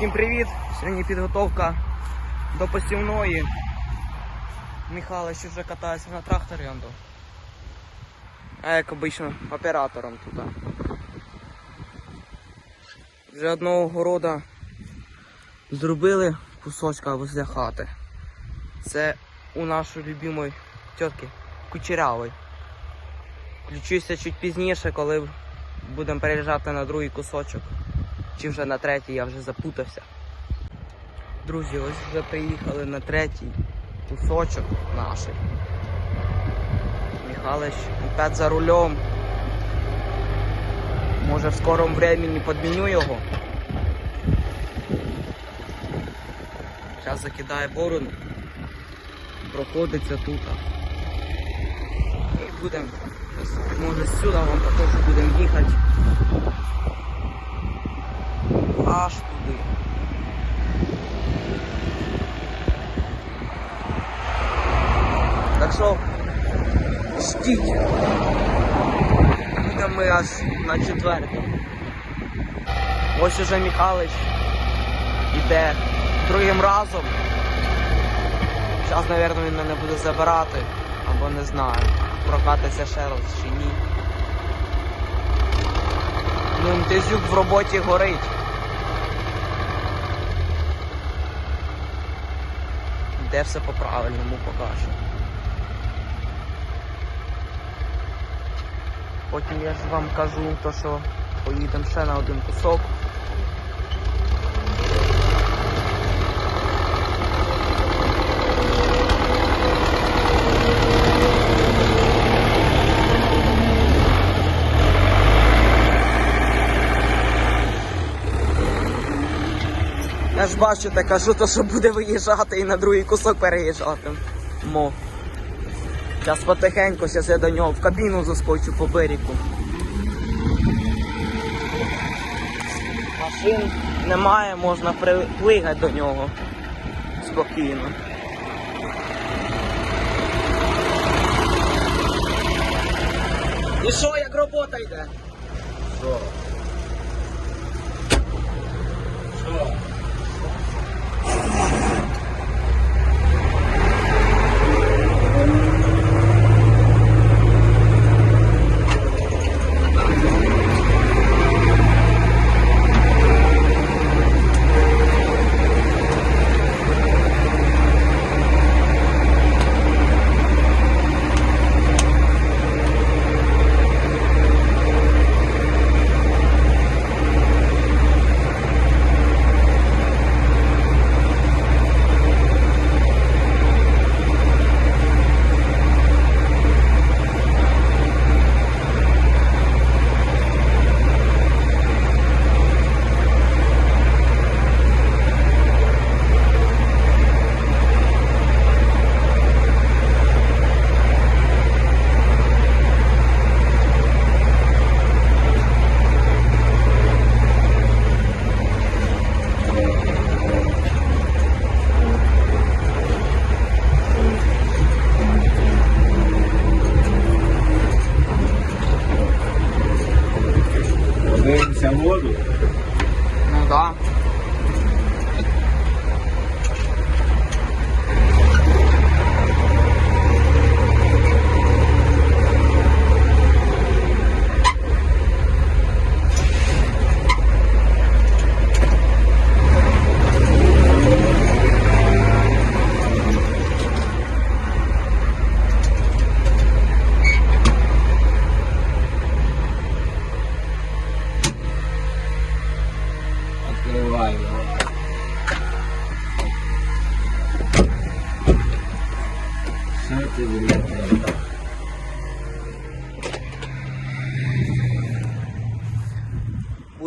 Всім привіт! Сьогодні підготовка до посівної. Михайлович вже катається на тракторі. А як обично оператором тут. Вже одного города зробили кусочка возле хати. Це у нашої любимої тітки Кучерявої. Включуся чуть пізніше, коли будемо переїжджати на другий кусочок. Чи вже на третій, я вже запутався. Друзі, ось вже приїхали на третій кусочок наш. Михайлович опять за рулем. Може в скорому времени підміню його. Зараз закидає борону. Проходиться тут. І будемо. Може сюди вам покажу, будемо їхати. Аж туди. Так що ждіть. Будемо ми аж на четвертому. Ось уже Михайлович іде другим разом. Зараз, мабуть, він мене буде забирати, або не знаю, прокатиться ще раз чи ні. Ну, МТЗюк в роботі горить. Де все по-правильному покажу. Потім я ж вам кажу, то що поїдемо ще на один кусок. Я ж бачите, кажу, то що буде виїжджати і на другий кусок переїжджати. Мо. Зараз потихеньку, зараз я до нього в кабіну заскочу по берегу. Машин немає, можна приплигати до нього спокійно. І що, як робота йде? Що? Що?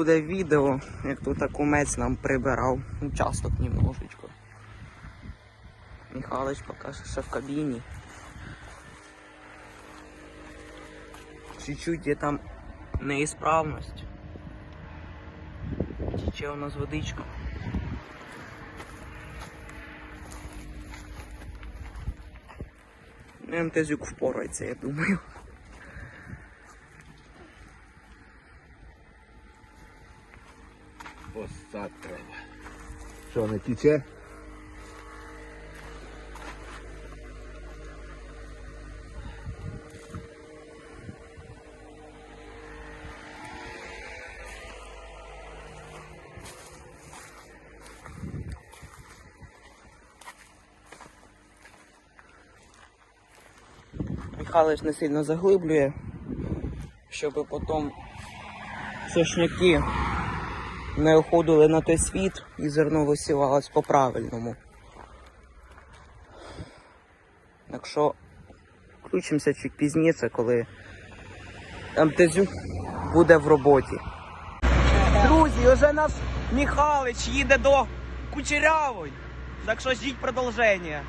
Буде відео, як тут кумець нам прибирав участок немножечко. Михайлович покаже ще в кабіні. Чуть-чуть є там неісправність. Тече у нас водичка. Ну, МТЗюк впорається, я думаю. Постать треба. Що, не тіче? Михайлович не сильно заглиблює, щоб потім сошняки не уходили на той світ і зерно висівалось по-правильному. Так що включимося чуть пізніше, коли МТЗюк буде в роботі. Друзі, вже наш Михайлович їде до Кучерявої. Так що ждіть продовження.